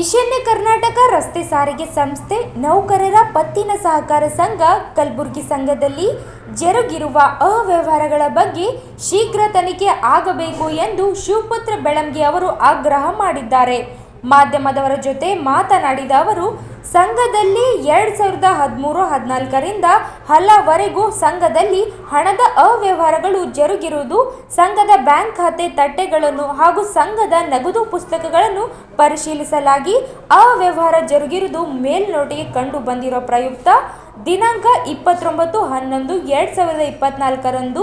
ಈಶಾನ್ಯ ಕರ್ನಾಟಕ ರಸ್ತೆ ಸಾರಿಗೆ ಸಂಸ್ಥೆ ನೌಕರರ ಪತ್ತಿನ ಸಹಕಾರ ಸಂಘ ಕಲಬುರಗಿ ಸಂಘದಲ್ಲಿ ಜರುಗಿರುವ ಅವ್ಯವಹಾರಗಳ ಬಗ್ಗೆ ಶೀಘ್ರ ತನಿಖೆ ಆಗಬೇಕು ಎಂದು ಶಿವಪುತ್ರ ಬೆಳಂಗಿ ಅವರು ಆಗ್ರಹ ಮಾಡಿದ್ದಾರೆ. ಮಾಧ್ಯಮದವರ ಜೊತೆ ಮಾತನಾಡಿದ ಅವರು ಸಂಘದಲ್ಲಿ ಎರಡು ಸಾವಿರದ ಹದಿಮೂರು, ಹದಿನಾಲ್ಕರಿಂದ ಹಲವರೆಗೂ ಸಂಘದಲ್ಲಿ ಹಣದ ಅವ್ಯವಹಾರಗಳು ಜರುಗಿರುವುದು, ಸಂಘದ ಬ್ಯಾಂಕ್ ಖಾತೆ ತಟ್ಟೆಗಳನ್ನು ಹಾಗೂ ಸಂಘದ ನಗದು ಪುಸ್ತಕಗಳನ್ನು ಪರಿಶೀಲಿಸಲಾಗಿ ಅವ್ಯವಹಾರ ಜರುಗಿರುವುದು ಮೇಲ್ನೋಟಿಗೆ ಕಂಡು ಬಂದಿರೋ ಪ್ರಯುಕ್ತ ದಿನಾಂಕ ಇಪ್ಪತ್ತೊಂಬತ್ತು ಹನ್ನೊಂದು ಎರಡು ಸಾವಿರದ ಇಪ್ಪತ್ನಾಲ್ಕರಂದು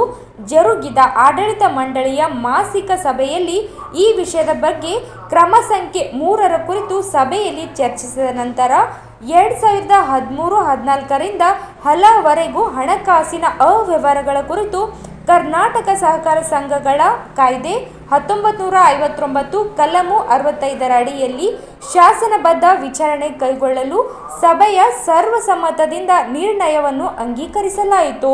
ಜರುಗಿದ ಆಡಳಿತ ಮಂಡಳಿಯ ಮಾಸಿಕ ಸಭೆಯಲ್ಲಿ ಈ ವಿಷಯದ ಬಗ್ಗೆ ಕ್ರಮ ಸಂಖ್ಯೆ ಮೂರರ ಕುರಿತು ಸಭೆಯಲ್ಲಿ ಚರ್ಚಿಸಿದ ನಂತರ ಎರಡು ಸಾವಿರದ ಹದಿಮೂರು ಹದಿನಾಲ್ಕರಿಂದ ಹಲವರೆಗೂ ಹಣಕಾಸಿನ ಅವ್ಯವಹಾರಗಳ ಕುರಿತು ಕರ್ನಾಟಕ ಸಹಕಾರ ಸಂಘಗಳ ಕಾಯ್ದೆ ಹತ್ತೊಂಬತ್ತು ನೂರ ಐವತ್ತೊಂಬತ್ತು ಕಲಮು ಅರವತ್ತೈದರ ಅಡಿಯಲ್ಲಿ ಶಾಸನಬದ್ಧ ವಿಚಾರಣೆ ಕೈಗೊಳ್ಳಲು ಸಭೆಯ ಸರ್ವಸಮ್ಮತದಿಂದ ನಿರ್ಣಯವನ್ನು ಅಂಗೀಕರಿಸಲಾಯಿತು.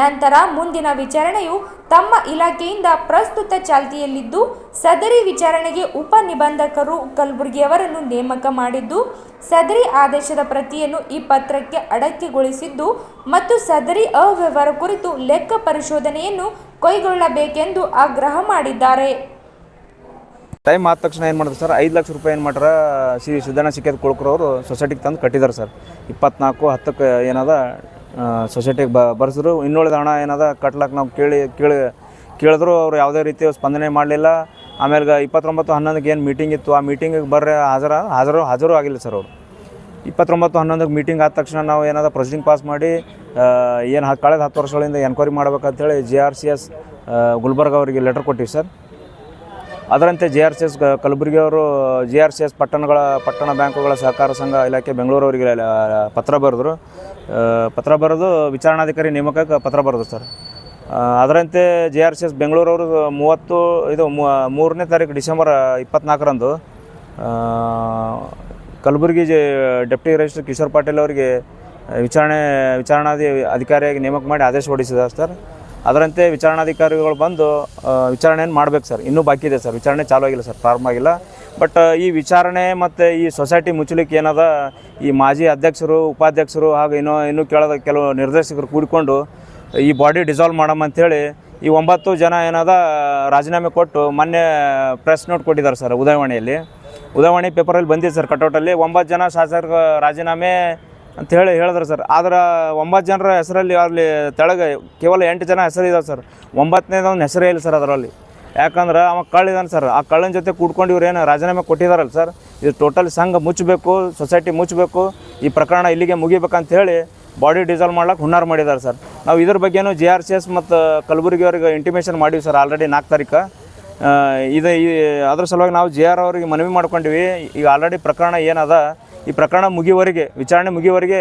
ನಂತರ ಮುಂದಿನ ವಿಚಾರಣೆಯು ತಮ್ಮ ಇಲಾಖೆಯಿಂದ ಪ್ರಸ್ತುತ ಚಾಲ್ತಿಯಲ್ಲಿದ್ದು, ಸದರಿ ವಿಚಾರಣೆಗೆ ಉಪ ನಿಬಂಧಕರು ಕಲಬುರಗಿಯವರನ್ನು ನೇಮಕ ಮಾಡಿದ್ದು, ಸದರಿ ಆದೇಶದ ಪ್ರತಿಯನ್ನು ಈ ಪತ್ರಕ್ಕೆ ಅಡಕೆಗೊಳಿಸಿದ್ದು ಮತ್ತು ಸದರಿ ಅವ್ಯವಹಾರ ಕುರಿತು ಲೆಕ್ಕ ಪರಿಶೋಧನೆಯನ್ನು ಕೈಗೊಳ್ಳಬೇಕೆಂದು ಆಗ್ರಹ ಮಾಡಿದ್ದಾರೆ. ಟೈಮ್ ಆದ ತಕ್ಷಣ ಏನು ಮಾಡಿದ್ರು ಸರ್? ಐದು ಲಕ್ಷ ರೂಪಾಯಿ ಏನು ಮಾಡ್ಯಾರ? ಶ್ರೀ ಸಿದ್ದಣ್ಣ ಸಿಕ್ಕೇದ ಕುಳ್ಕರವರು ಸೊಸೈಟಿಗೆ ತಂದು ಕಟ್ಟಿದ್ದಾರೆ ಸರ್. ಇಪ್ಪತ್ನಾಲ್ಕು ಹತ್ತಕ್ಕೆ ಏನದ ಸೊಸೈಟಿಗೆ ಬ ಬರ್ಸಿದ್ರು. ಇನ್ನುಳಿದ ಹಣ ಏನದ ಕಟ್ಲಕ್ಕೆ ನಾವು ಕೇಳಿ ಕೇಳಿ, ಕೇಳಿದ್ರು ಅವ್ರು ಯಾವುದೇ ರೀತಿ ಸ್ಪಂದನೆ ಮಾಡಲಿಲ್ಲ. ಆಮೇಲೆ ಇಪ್ಪತ್ತೊಂಬತ್ತು ಹನ್ನೊಂದಕ್ಕೆ ಏನು ಮೀಟಿಂಗ್ ಇತ್ತು, ಆ ಮೀಟಿಂಗಿಗೆ ಬರ್ರೆ ಹಾಜರ, ಹಾಜರು ಹಾಜರು ಆಗಿಲ್ಲ ಸರ್ ಅವರು. ಇಪ್ಪತ್ತೊಂಬತ್ತು ಹನ್ನೊಂದಕ್ಕೆ ಮೀಟಿಂಗ್ ಆದ ತಕ್ಷಣ ನಾವು ಏನಾದ ಪ್ರೊಸೀಡಿಂಗ್ ಪಾಸ್ ಮಾಡಿ ಏನು ಕಳೆದ ಹತ್ತು ವರ್ಷಗಳಿಂದ enquiry ಮಾಡ್ಬೇಕಂತೇಳಿ G R C S Gulbarga ಅವರಿಗೆ ಲೆಟರ್ ಕೊಟ್ಟಿವಿ ಸರ್. ಅದರಂತೆ J R C S Kalaburagi ಅವರು ಜೆ ಆರ್ ಸಿ ಎಸ್ ಪಟ್ಟಣಗಳ, ಪಟ್ಟಣ ಬ್ಯಾಂಕುಗಳ ಸಹಕಾರ ಸಂಘ ಇಲಾಖೆ ಬೆಂಗಳೂರವರಿಗೆ ಅವರಿಗೆ ಪತ್ರ ಬರೆದ್ರು. ಪತ್ರ ಬರೆದು ವಿಚಾರಣಾಧಿಕಾರಿ ನೇಮಕಕ್ಕೆ ಪತ್ರ ಬರೆದು ಸರ್. ಅದರಂತೆ ಜೆ ಆರ್ ಸಿ ಎಸ್ ಬೆಂಗಳೂರವರು ಮೂವತ್ತು, ಇದು ಮೂರನೇ ತಾರೀಕು ಡಿಸೆಂಬರ್ ಇಪ್ಪತ್ನಾಲ್ಕರಂದು Kalaburagi J, deputy register Kishore Patil ಅವರಿಗೆ ವಿಚಾರಣೆ ವಿಚಾರಣಾಧಿ ಅಧಿಕಾರಿಯಾಗಿ ನೇಮಕ ಮಾಡಿ ಆದೇಶ ಹೊರಡಿಸಿದ್ದಾರೆ ಸರ್. ಅದರಂತೆ ವಿಚಾರಣಾಧಿಕಾರಿಗಳು ಬಂದು ವಿಚಾರಣೆಯನ್ನು ಮಾಡಬೇಕು ಸರ್. ಇನ್ನೂ ಬಾಕಿ ಇದೆ ಸರ್. ವಿಚಾರಣೆ ಚಾಲೂ ಆಗಿಲ್ಲ ಸರ್. ಪ್ರಾರಂಭ ಆಗಿಲ್ಲ. ಬಟ್ ಈ ವಿಚಾರಣೆ ಮತ್ತು ಈ ಸೊಸೈಟಿ ಮುಚ್ಚಲಿಕ್ಕೆ ಏನದ, ಈ ಮಾಜಿ ಅಧ್ಯಕ್ಷರು, ಉಪಾಧ್ಯಕ್ಷರು ಹಾಗೂ ಇನ್ನೂ ಇನ್ನೂ ಕೇಳದ ಕೆಲವು ನಿರ್ದೇಶಕರು ಕೂಡಿಕೊಂಡು ಈ ಬಾಡಿ ಡಿಸಾಲ್ವ್ ಮಾಡಮ್ಮ ಅಂಥೇಳಿ ಈ ಒಂಬತ್ತು ಜನ ಏನದ, ರಾಜೀನಾಮೆ ಕೊಟ್ಟು ಮೊನ್ನೆ ಪ್ರೆಸ್ ನೋಟ್ ಕೊಟ್ಟಿದ್ದಾರೆ ಸರ್ ಉದಯವಾಣಿಯಲ್ಲಿ. ಉದಯವಾಣಿ ಪೇಪರಲ್ಲಿ ಬಂದಿದೆ ಸರ್ ಕಟೌಟಲ್ಲಿ. ಒಂಬತ್ತು ಜನ ಶಾಸಕರ ರಾಜೀನಾಮೆ ಅಂತ ಹೇಳಿ ಹೇಳಿದ್ರು ಸರ್. ಆದ್ರೆ ಒಂಬತ್ತು ಜನರ ಹೆಸರಲ್ಲಿ ಅಲ್ಲಿ ತೆಳಗೆ ಕೇವಲ ಎಂಟು ಜನ ಹೆಸರಿದಾವೆ ಸರ್. ಒಂಬತ್ತನೇದೊಂದು ಹೆಸರೇ ಇಲ್ಲ ಸರ್ ಅದರಲ್ಲಿ. ಯಾಕಂದ್ರೆ ಅವ ಕಳ್ಳಿದಾನೆ ಸರ್. ಆ ಕಳ್ಳನ ಜೊತೆ ಕೂಡ್ಕೊಂಡು ಇವ್ರು ಏನು ರಾಜೀನಾಮೆ ಕೊಟ್ಟಿದಾರಲ್ಲ ಸರ್. ಇದು ಟೋಟಲ್ ಸಂಘ ಮುಚ್ಚಬೇಕು ಸೊಸೈಟಿ ಮುಚ್ಚಬೇಕು, ಈ ಪ್ರಕರಣ ಇಲ್ಲಿಗೆ ಮುಗಿಬೇಕಂತ ಹೇಳಿ ಬಾಡಿ ಡಿಸಾಲ್ವ್ ಮಾಡ್ಲಿಕ್ಕೆ ಹುನ್ನಾರ ಮಾಡಿದ್ದಾರೆ ಸರ್. ನಾವು ಇದ್ರ ಬಗ್ಗೆನೂ ಜೆ ಆರ್ ಸಿ ಎಸ್ ಮತ್ತು ಕಲಬುರಗಿ ಇಂಟಿಮೇಷನ್ ಮಾಡೀವಿ ಸರ್ ಆಲ್ರೆಡಿ ನಾಲ್ಕು ತಾರೀಕು. ಇದು ಈ, ಅದ್ರ ಸಲುವಾಗಿ ನಾವು ಜೆ ಆರ್ ಅವರಿಗೆ ಮನವಿ ಮಾಡ್ಕೊಂಡಿವಿ. ಈಗ ಆಲ್ರೆಡಿ ಪ್ರಕರಣ ಏನದ? ಈ ಪ್ರಕರಣ ಮುಗಿವರೆಗೆ ವಿಚಾರಣೆ ಮುಗಿವರೆಗೆ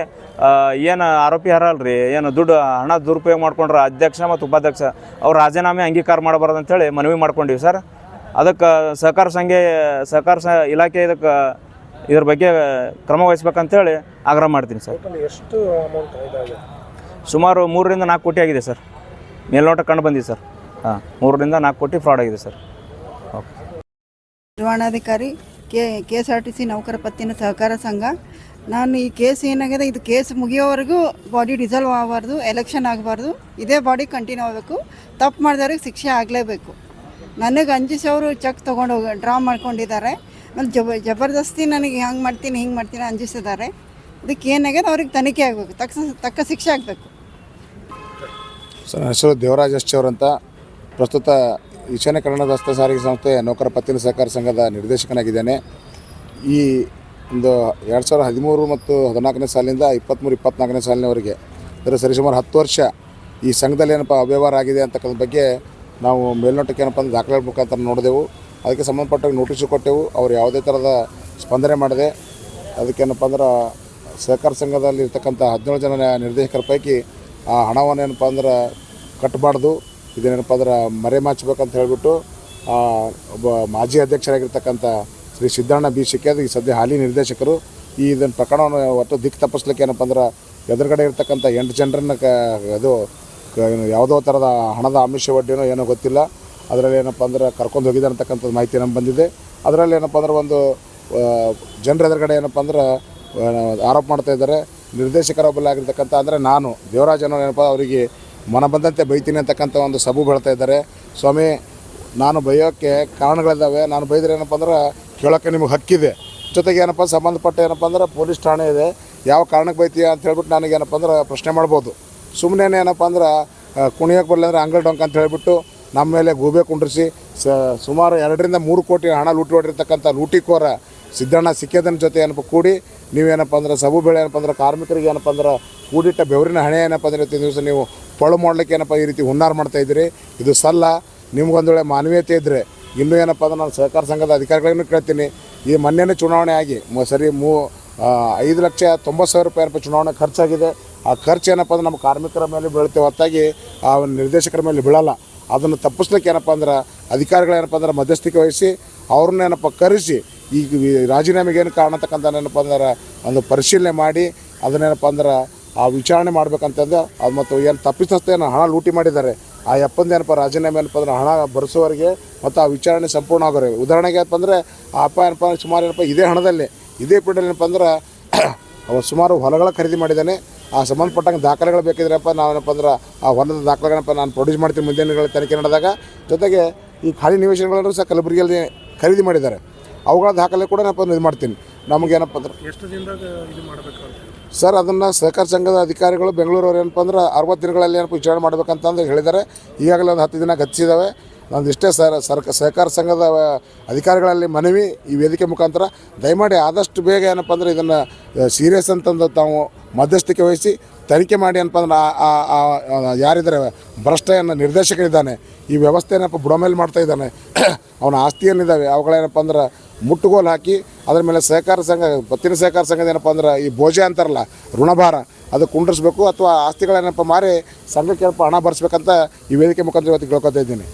ಏನು ಆರೋಪಿ ಹರಲ್ರಿ ಏನು ದುಡ್ಡು ಹಣ ದುರುಪಯೋಗ ಮಾಡ್ಕೊಂಡ್ರ ಅಧ್ಯಕ್ಷ ಮತ್ತು ಉಪಾಧ್ಯಕ್ಷ ಅವ್ರು ರಾಜೀನಾಮೆ ಅಂಗೀಕಾರ ಮಾಡಬಾರ್ದು ಅಂತೇಳಿ ಮನವಿ ಮಾಡ್ಕೊಂಡಿವಿ ಸರ್. ಅದಕ್ಕೆ ಸಹಕಾರ ಸಂಘ ಸಹಕಾರ ಸ ಇಲಾಖೆ ಇದಕ್ಕೆ ಇದ್ರ ಬಗ್ಗೆ ಕ್ರಮ ವಹಿಸ್ಬೇಕಂತೇಳಿ ಆಗ್ರಹ ಮಾಡ್ತೀನಿ ಸರ್. ಎಷ್ಟು ಅಮೌಂಟ್ ಸುಮಾರು ಮೂರರಿಂದ ನಾಲ್ಕು ಕೋಟಿ ಆಗಿದೆ ಸರ್. ಮೇಲ್ನೋಟ ಕಂಡು ಬಂದಿದೆ ಸರ್. ಹಾಂ ಮೂರರಿಂದ ನಾಲ್ಕು ಕೋಟಿ ಫ್ರಾಡ್ ಆಗಿದೆ ಸರ್. ಓಕೆ. ನಿರ್ವಹಣಾಧಿಕಾರಿ K K S R T C ನೌಕರ ಪತ್ತಿನ ಸಹಕಾರ ಸಂಘ. ನಾನು ಈ ಕೇಸ್ ಏನಾಗಿದೆ, ಇದು ಕೇಸ್ ಮುಗಿಯೋವರೆಗೂ ಬಾಡಿ ಡಿಸಾಲ್ವ್ ಆಗಬಾರ್ದು, ಎಲೆಕ್ಷನ್ ಆಗಬಾರ್ದು, ಇದೇ ಬಾಡಿ ಕಂಟಿನ್ಯೂ ಆಗಬೇಕು. ತಪ್ಪು ಮಾಡಿದವ್ರಿಗೆ ಶಿಕ್ಷೆ ಆಗಲೇಬೇಕು. ನನಗೆ ಅಂಜಿಸಿ ಅವರು ಚೆಕ್ ತೊಗೊಂಡು ಹೋಗಿ, ಡ್ರಾ ಮಾಡ್ಕೊಂಡಿದ್ದಾರೆ. ಮತ್ತು ಜಬ, ಜಬರ್ದಸ್ತಿ ನನಗೆ ಹಂಗೆ ಮಾಡ್ತೀನಿ, ಹಿಂಗೆ ಮಾಡ್ತೀನಿ ಅಂಜಿಸಿದ್ದಾರೆ ಇದಕ್ಕೆ ಏನಾಗಿದೆ, ಅವ್ರಿಗೆ ತನಿಖೆ ಆಗಬೇಕು, ತಕ್ಕ ತಕ್ಕ ಶಿಕ್ಷೆ ಆಗಬೇಕು. ನನ್ನ ಹೆಸರು ದೇವರಾಜ್ ಅಂತ. ಪ್ರಸ್ತುತ ಈಶಾನ್ಯ ಕನ್ನಡ ರಸ್ತೆ ಸಾರಿಗೆ ಸಂಸ್ಥೆ ನೌಕರ ಪತ್ತಿನ ಸಹಕಾರ ಸಂಘದ ನಿರ್ದೇಶಕನಾಗಿದ್ದೇನೆ. ಈ ಒಂದು ಎರಡು ಸಾವಿರದ ಹದಿಮೂರು ಮತ್ತು ಹದಿನಾಲ್ಕನೇ ಸಾಲಿನಿಂದ ಇಪ್ಪತ್ತ್ಮೂರು ಇಪ್ಪತ್ನಾಲ್ಕನೇ ಸಾಲಿನವರೆಗೆ ಅಂದರೆ ಸರಿಸುಮಾರು ಹತ್ತು ವರ್ಷ ಈ ಸಂಘದಲ್ಲಿ ಏನಪ್ಪ ಅವ್ಯವಹಾರ ಆಗಿದೆ ಅಂತಕ್ಕಂಥ ಬಗ್ಗೆ ನಾವು ಮೇಲ್ನೋಟಕ್ಕೆ ಏನಪ್ಪ ಅಂದರೆ ದಾಖಲೆ ಮುಖಾಂತರ ನೋಡಿದೆವು. ಅದಕ್ಕೆ ಸಂಬಂಧಪಟ್ಟ ನೋಟಿಸು ಕೊಟ್ಟೆವು. ಅವ್ರು ಯಾವುದೇ ಥರದ ಸ್ಪಂದನೆ ಮಾಡಿದೆ ಅದಕ್ಕೇನಪ್ಪ ಅಂದ್ರೆ ಸಹಕಾರ ಸಂಘದಲ್ಲಿ ಇರ್ತಕ್ಕಂಥ ಹದಿನೇಳು ಜನ ನಿರ್ದೇಶಕರ ಪೈಕಿ ಆ ಹಣವನ್ನು ಏನಪ್ಪ ಅಂದ್ರೆ ಕಟ್ಟಬಾರ್ದು ಇದೇನಪ್ಪ ಅಂದ್ರೆ ಮರೆಮಾಚಬೇಕಂತ ಹೇಳಿಬಿಟ್ಟು ಒಬ್ಬ ಮಾಜಿ ಅಧ್ಯಕ್ಷರಾಗಿರ್ತಕ್ಕಂಥ ಶ್ರೀ ಸಿದ್ದಣ್ಣ ಬಿ ಶಿಕ್ಕೇದ್ ಈ ಸದ್ಯ ಹಾಲಿ ನಿರ್ದೇಶಕರು ಈ ಇದನ್ನು ಪ್ರಕರಣವನ್ನು ಒಟ್ಟು ದಿಕ್ಕು ತಪ್ಪಿಸ್ಲಿಕ್ಕೆ ಏನಪ್ಪ ಅಂದ್ರೆ ಎದುರುಗಡೆ ಇರ್ತಕ್ಕಂಥ ಎಂಟು ಜನರನ್ನ ಕ ಅದು ಯಾವುದೋ ಥರದ ಹಣದ ಆಮಿಷ ಒಡ್ಡಿನೋ ಏನೋ ಗೊತ್ತಿಲ್ಲ. ಅದರಲ್ಲಿ ಏನಪ್ಪ ಅಂದ್ರೆ ಕರ್ಕೊಂಡು ಹೋಗಿದ್ದಾರೆ ಅಂತಕ್ಕಂಥದ್ದು ಮಾಹಿತಿ ನಮ್ಗೆ ಬಂದಿದೆ. ಅದರಲ್ಲಿ ಏನಪ್ಪ ಅಂದ್ರೆ ಒಂದು ಜನರ ಎದುರುಗಡೆ ಏನಪ್ಪ ಅಂದ್ರೆ ಆರೋಪ ಮಾಡ್ತಾ ಇದ್ದಾರೆ. ನಿರ್ದೇಶಕರೊಬ್ಬಲ್ಲ ಆಗಿರ್ತಕ್ಕಂಥ ಅಂದರೆ ನಾನು, ದೇವರಾಜ್ ಅನ್ನೋ ಏನಪ್ಪ ಅವರಿಗೆ ಮನ ಬಂದಂತೆ ಬೈತೀನಿ ಅಂತಕ್ಕಂಥ ಒಂದು ಸಬು ಬೆಳ್ತಾ ಇದ್ದಾರೆ. ಸ್ವಾಮಿ, ನಾನು ಬೈಯೋಕ್ಕೆ ಕಾರಣಗಳಿದ್ದಾವೆ. ನಾನು ಬೈದ್ರೆ ಏನಪ್ಪ ಅಂದ್ರೆ ಕೇಳೋಕ್ಕೆ ನಿಮಗೆ ಹಕ್ಕಿದೆ. ಜೊತೆಗೆ ಏನಪ್ಪ ಸಂಬಂಧಪಟ್ಟ ಏನಪ್ಪ ಅಂದ್ರೆ ಪೊಲೀಸ್ ಠಾಣೆ ಇದೆ. ಯಾವ ಕಾರಣಕ್ಕೆ ಬೈತೀಯ ಅಂತ ಹೇಳ್ಬಿಟ್ಟು ನನಗೆ ಏನಪ್ಪ ಅಂದ್ರೆ ಪ್ರಶ್ನೆ ಮಾಡ್ಬೋದು. ಸುಮ್ಮನೆ ಏನಪ್ಪ ಅಂದ್ರೆ ಕುಣಿಯೋಕೆ ಬರಲಿ ಅಂದ್ರೆ ಅಂಗಲ್ ಡೊಂಕ ಅಂತ ಹೇಳಿಬಿಟ್ಟು ನಮ್ಮ ಮೇಲೆ ಗೂಬೆ ಕುಂಡ್ರಿಸಿ, ಸ, ಸುಮಾರು ಎರಡರಿಂದ ಮೂರು ಕೋಟಿ ಹಣ ಲೂಟಿ ಹೊಡಿರ್ತಕ್ಕಂಥ ಲೂಟಿಕೋರ ಸಿದ್ದಣ್ಣ ಸಿಕ್ಕೇದನ ಜೊತೆ ಏನಪ್ಪ ಕೂಡಿ ನೀವೇನಪ್ಪ ಅಂದ್ರೆ ಸಬು ಬೆಳೆ ಏನಪ್ಪ ಅಂದ್ರೆ ಕಾರ್ಮಿಕರಿಗೆ ಏನಪ್ಪ ಅಂದ್ರೆ ಕೂಡಿಟ್ಟ ಬೆವರಿನ ಹಣೆ ಏನಪ್ಪ ಅಂದ್ರೆ ಇವತ್ತಿನ ದಿವಸ ನೀವು ಪಳು ಮಾಡ್ಲಿಕ್ಕೆ ಏನಪ್ಪ ಈ ರೀತಿ ಹುನ್ನಾರ ಮಾಡ್ತಾ ಇದ್ದೀರಿ. ಇದು ಸಲ್ಲ ನಿಮ್ಗೊಂದು ವೇಳೆ ಮಾನವೀಯತೆ ಇದ್ದರೆ ಇನ್ನೂ ಏನಪ್ಪ ಅಂದ್ರೆ ನಾನು ಸಹಕಾರ ಸಂಘದ ಅಧಿಕಾರಿಗಳನ್ನು ಕೇಳ್ತೀನಿ. ಈ ಮೊನ್ನೆನೇ ಚುನಾವಣೆ ಆಗಿ, ಮ- ಸರಿ, ಮೂ ಐದು ಲಕ್ಷ ತೊಂಬತ್ತು ಸಾವಿರ ರೂಪಾಯಿ ಏನಪ್ಪ ಚುನಾವಣೆ ಖರ್ಚಾಗಿದೆ. ಆ ಖರ್ಚು ಏನಪ್ಪ ಅಂದ್ರೆ ನಮ್ಮ ಕಾರ್ಮಿಕರ ಮೇಲೆ ಬೀಳುತ್ತೆ. ಹೊತ್ತಾಗಿ ಆ ನಿರ್ದೇಶಕರ ಮೇಲೆ ಬೀಳಲ್ಲ. ಅದನ್ನು ತಪ್ಪಿಸ್ಲಿಕ್ಕೆ ಏನಪ್ಪ ಅಂದ್ರೆ ಅಧಿಕಾರಿಗಳೇನಪ್ಪ ಅಂದ್ರೆ ಮಧ್ಯಸ್ಥಿಕೆ ವಹಿಸಿ, ಅವ್ರನ್ನ ಏನಪ್ಪ ಕರೆಸಿ ಈ ರಾಜೀನಾಮೆಗೆ ಏನು ಕಾರಣ ಅಂತಕ್ಕಂಥ ಏನಪ್ಪ ಅಂದ್ರೆ ಒಂದು ಪರಿಶೀಲನೆ ಮಾಡಿ ಅದನ್ನೇನಪ್ಪ ಅಂದ್ರೆ ಆ ವಿಚಾರಣೆ ಮಾಡ್ಬೇಕಂತಂದು ಅದು ಮತ್ತು ಏನು ತಪ್ಪಿಸ್ತೇನು ಹಣ ಲೂಟಿ ಮಾಡಿದ್ದಾರೆ. ಆ ಅಪ್ಪಂದು ಏನಪ್ಪ ರಾಜೀನಾಮೆ ಏನಪ್ಪ ಅಂದ್ರೆ ಹಣ ಬರೆಸೋರಿಗೆ ಮತ್ತು ಆ ವಿಚಾರಣೆ ಸಂಪೂರ್ಣ ಆಗೋರೆ ಉದಾಹರಣೆಗೆ ಏನಪ್ಪ ಅಂದರೆ ಆ ಅಪ್ಪ ಏನಪ್ಪ ಅಂದ್ರೆ ಸುಮಾರು ಏನಪ್ಪ ಇದೇ ಹಣದಲ್ಲಿ, ಇದೇ ಪೀಡಲ್ಲಿ ಏನಪ್ಪ ಅಂದ್ರೆ ಅವ ಸುಮಾರು ಹೊಲಗಳ ಖರೀದಿ ಮಾಡಿದ್ದಾನೆ. ಆ ಸಂಬಂಧಪಟ್ಟಂಗೆ ದಾಖಲೆಗಳು ಬೇಕಿದ್ರಪ್ಪ ನಾವೇನಪ್ಪ ಅಂದ್ರೆ ಆ ಹೊಲದ ದಾಖಲೆಗಳನ್ನಪ್ಪ ನಾನು ಪ್ರೊಡ್ಯೂಸ್ ಮಾಡ್ತೀನಿ ಮುಂದಿನ ತನಿಖೆ ನಡೆದಾಗ. ಜೊತೆಗೆ ಈ ಖಾಲಿ ನಿವೇಶನಗಳನ್ನು ಸಹ ಕಲಬುರಗಿಯಲ್ಲಿ ಖರೀದಿ ಮಾಡಿದ್ದಾರೆ. ಅವುಗಳ ದಾಖಲೆ ಕೂಡ ಏನಪ್ಪ ಇದು ಮಾಡ್ತೀನಿ. ನಮಗೇನಪ್ಪ ಅಂದ್ರೆ ಎಷ್ಟು ದಿನದಾಗ ಇದು ಮಾಡಬೇಕು ಸರ್ ಅದನ್ನು ಸಹಕಾರ ಸಂಘದ ಅಧಿಕಾರಿಗಳು ಬೆಂಗಳೂರವ್ರು ಏನಪ್ಪ ಅಂದ್ರೆ ಅರವತ್ತು ದಿನಗಳಲ್ಲಿ ಏನಪ್ಪ ವಿಚಾರಣೆ ಮಾಡ್ಬೇಕಂತಂದು ಹೇಳಿದ್ದಾರೆ. ಈಗಾಗಲೇ ಒಂದು ಹತ್ತು ದಿನ ಗತಿಸಿದ್ದಾವೆ ನಾನು ಇಷ್ಟೇ ಸರ್ ಸರ್ಕ ಸಹಕಾರ ಸಂಘದ ಅಧಿಕಾರಿಗಳಲ್ಲಿ ಮನವಿ ಈ ವೇದಿಕೆ ಮುಖಾಂತರ. ದಯಮಾಡಿ ಆದಷ್ಟು ಬೇಗ ಏನಪ್ಪ ಅಂದ್ರೆ ಇದನ್ನು ಸೀರಿಯಸ್ ಅಂತಂದು ತಾವು ಮಧ್ಯಸ್ಥಿಕೆ ವಹಿಸಿ ತನಿಖೆ ಮಾಡಿ ಏನಪ್ಪ ಅಂದ್ರೆ ಆ- ಯಾರಿದ್ದಾರೆ ಭ್ರಷ್ಟ ಏನು ನಿರ್ದೇಶಕರಿದ್ದಾನೆ. ಈ ವ್ಯವಸ್ಥೆ ಏನಪ್ಪ ಬುಡಮೇಲೆ ಮಾಡ್ತಾ ಇದ್ದಾನೆ. ಅವನ ಆಸ್ತಿ ಏನಿದ್ದಾವೆ ಅವುಗಳೇನಪ್ಪ ಅಂದ್ರೆ ಮುಟ್ಟುಗೋಲು ಹಾಕಿ ಅದ್ರ ಮೇಲೆ ಸಹಕಾರ ಸಂಘ ಪತ್ತಿನ ಸಹಕಾರ ಸಂಘದ ಏನಪ್ಪ ಅಂದ್ರೆ ಈ ಭೋಜ ಅಂತಾರಲ್ಲ, ಋಣಭಾರ, ಅದು ಕುಂಡ್ರಿಸ್ಬೇಕು ಅಥವಾ ಆಸ್ತಿಗಳೇನಪ್ಪ ಮಾರಿ ಸಂಘಕ್ಕೆ ಏನಪ್ಪ ಹಣ ಭರಿಸ್ಬೇಕಂತ ಈ ವೇದಿಕೆ ಮುಖಾಂತರ ಇವತ್ತು ಕೇಳ್ಕೊತಾ ಇದ್ದೀನಿ.